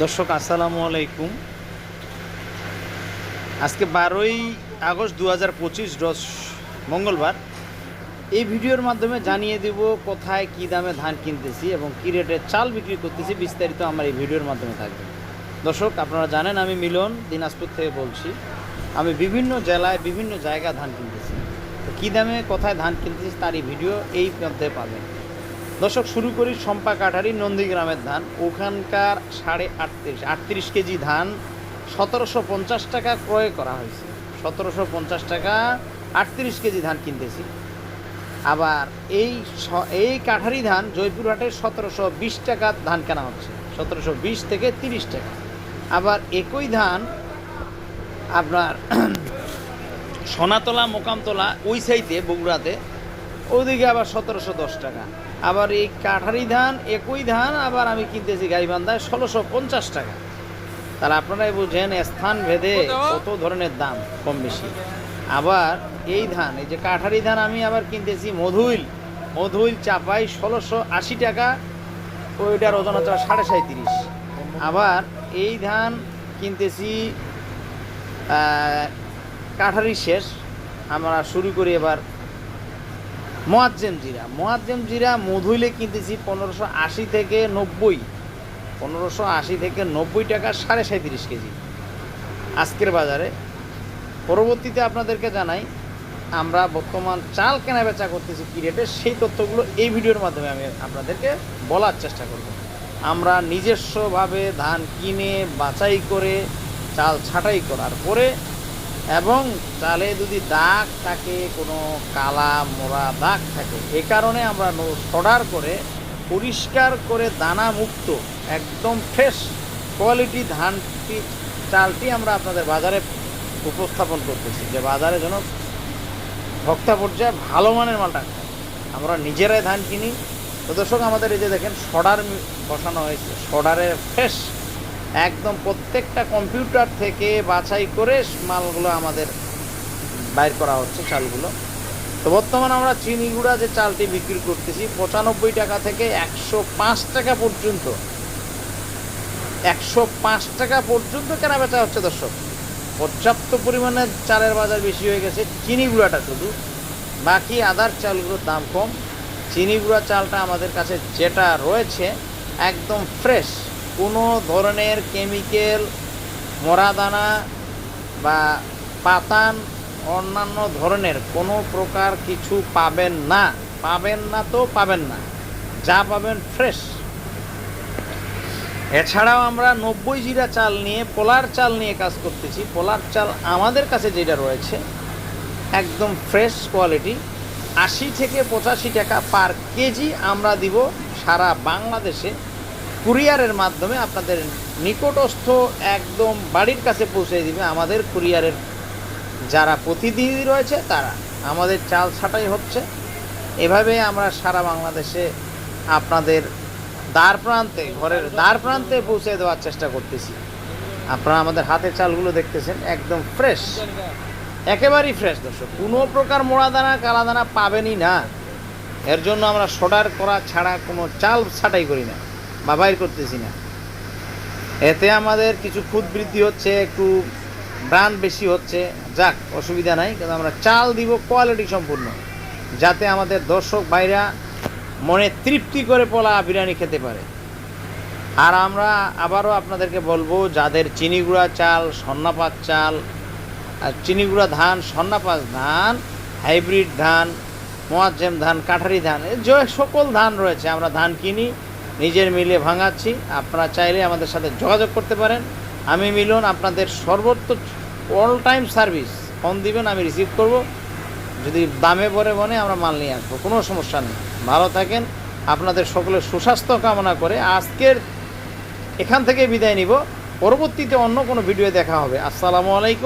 দর্শক, আসসালামু আলাইকুম। আজকে বারোই আগস্ট দু হাজার পঁচিশ, রোজ মঙ্গলবার। এই ভিডিওর মাধ্যমে জানিয়ে দেব কোথায় কী দামে ধান কিনতেছি এবং কী রেটে চাল বিক্রি করতেছি, বিস্তারিত আমার এই ভিডিওর মাধ্যমে থাকবে। দর্শক, আপনারা জানেন আমি মিলন, দিনাজপুর থেকে বলছি। আমি বিভিন্ন জেলায় বিভিন্ন জায়গা ধান কিনতেছি। তো কী দামে, কোথায় ধান কিনতেছি, তার এই ভিডিও এই মধ্যে পাবেন। দর্শক, শুরু করি সম্পা কাঠারি, নন্দীগ্রামের ধান। ওখানকার সাড়ে আটত্রিশ আটত্রিশ কেজি ধান সতেরোশো পঞ্চাশ টাকা ক্রয় করা হয়েছে। সতেরোশো পঞ্চাশ টাকা, আটত্রিশ কেজি ধান কিনতেছি। আবার এই এই কাঠারি ধান জয়পুরহাটে সতেরোশো বিশ টাকা ধান কেনা হচ্ছে। সতেরোশো বিশ থেকে তিরিশ টাকা। আবার একই ধান আপনার সোনাতলা, মোকামতলা, ওই সাইডে, বগুড়াতে ওদিকে আবার সতেরোশো দশ টাকা। আবার এই কাঠারি ধান, একই ধান, আবার আমি কিনতেছি গাইবান্ধায় ষোলোশো পঞ্চাশ টাকা। তাহলে আপনারাই বুঝেন স্থান ভেদে কত ধরনের দাম কম বেশি। আবার এই ধান, এই যে কাঠারি ধান আমি আবার কিনতেছি মধুইল। মধুইল চাপাই ষোলোশো আশি টাকা, ওইটার ওজন হচ্ছে সাড়ে সাঁত্রিশ আবার এই ধান কিনতেছি কাঠারি শেষ। আমরা শুরু করি এবার মোয়াজ্জেম জিরা। মোয়াজ্জেম জিরা মধুইলে কিনতেছি পনেরোশো আশি থেকে নব্বই। পনেরোশো আশি থেকে নব্বই টাকা সাড়ে সাঁত্রিশ কেজি। আজকের বাজারে। পরবর্তীতে আপনাদেরকে জানাই, আমরা বর্তমান চাল কেনা বেচা করতেছি কী রেটে, সেই তথ্যগুলো এই ভিডিওর মাধ্যমে আমি আপনাদেরকে বলার চেষ্টা করব। আমরা নিজস্বভাবে ধান কিনে, বাছাই করে, চাল ছাঁটাই করার পরে এবং চালে যদি দাগ থাকে, কোনো কালা, মোড়া দাগ থাকে, এ কারণে আমরা অর্ডার করে, পরিষ্কার করে দানা মুক্ত, একদম ফ্রেশ কোয়ালিটি ধানটি চালটি আমরা আপনাদের বাজারে উপস্থাপন করতেছি যে বাজারে যেন ভক্তা পর্যায়ে ভালো মানের মালটা। আমরা নিজেরাই ধান কিনি তো দর্শক, আমাদের এই যে দেখেন, সডার বসানো হয়েছে সডারের ফ্রেশ একদম প্রত্যেকটা কম্পিউটার থেকে বাছাই করে মালগুলো আমাদের বাইর করা হচ্ছে, চালগুলো। তো বর্তমানে আমরা চিনি গুঁড়া যে চালটি বিক্রি করতেছি, পঁচানব্বই টাকা থেকে একশো পাঁচ টাকা পর্যন্ত। একশো পাঁচ টাকা পর্যন্ত কেনা বেচা হচ্ছে, দর্শক। পর্যাপ্ত পরিমাণে চালের বাজার বেশি হয়ে গেছে চিনি গুঁড়াটা শুধু। বাকি আদার চালগুলোর দাম কম। চিনি গুঁড়া চালটা আমাদের কাছে যেটা রয়েছে, একদম ফ্রেশ। কোনো ধরনের কেমিক্যাল, মরাদানা বা পাতান অন্যান্য ধরনের কোনো প্রকার কিছু পাবেন না। পাবেন না তো পাবেন না। যা পাবেন ফ্রেশ। এছাড়াও আমরা নব্বই জিরা চাল নিয়ে পোলার চাল নিয়ে কাজ করতেছি। পোলার চাল আমাদের কাছে যেটা রয়েছে, একদম ফ্রেশ কোয়ালিটি। আশি থেকে পঁচাশি টাকা পার কেজি আমরা দিব সারা বাংলাদেশে। কুরিয়ারের মাধ্যমে আপনাদের নিকটস্থ একদম বাড়ির কাছে পৌঁছে দিবে আমাদের কুরিয়ারের যারা প্রতিনিধি রয়েছে তারা। আমাদের চাল ছাটাই হচ্ছে। এভাবে আমরা সারা বাংলাদেশে আপনাদের দ্বার প্রান্তে, ঘরের দ্বার প্রান্তে পৌঁছে দেওয়ার চেষ্টা করতেছি। আপনারা আমাদের হাতের চালগুলো দেখতেছেন, একদম ফ্রেশ একেবারেই ফ্রেশ দর্শক। কোনো প্রকার মোড়া দানা, কালা দানা পাবেনই না। এর জন্য আমরা সোডার করা ছাড়া কোনো চাল ছাটাই করি না। বা বাইর করতেছি না। এতে আমাদের কিছু খুদ বৃদ্ধি হচ্ছে, একটু ব্রান্ড বেশি হচ্ছে। যাক, অসুবিধা নাই, কিন্তু আমরা চাল দিব কোয়ালিটি সম্পূর্ণ, যাতে আমাদের দর্শক ভাইরা মনে তৃপ্তি করে পোলা বিরিয়ানি খেতে পারে। আর আমরা আবারও আপনাদেরকে বলব, যাদের চিনি গুঁড়া চাল, সন্নাপাত চাল, আর চিনি গুঁড়া ধান, সন্নাপাত ধান, হাইব্রিড ধান, মোয়াজ্জেম ধান, কাঠারি ধান যে সকল ধান রয়েছে, আমরা ধান কিনি নিজের মিলে ভাঙাচ্ছি। আপনারা চাইলে আমাদের সাথে যোগাযোগ করতে পারেন। আমি মিলন, আপনাদের সর্বোচ্চ অল টাইম সার্ভিস ফোন দিবেন, আমি রিসিভ করব। যদি দামে পরে বনে আমরা মাল নিয়ে আসব। কোনো সমস্যা নেই। ভালো থাকেন। আপনাদের সকলের সুস্বাস্থ্য কামনা করে আজকের এখান থেকে বিদায় নিব। পরবর্তীতে অন্য কোনো ভিডিও দেখা হবে। আসসালামু আলাইকুম।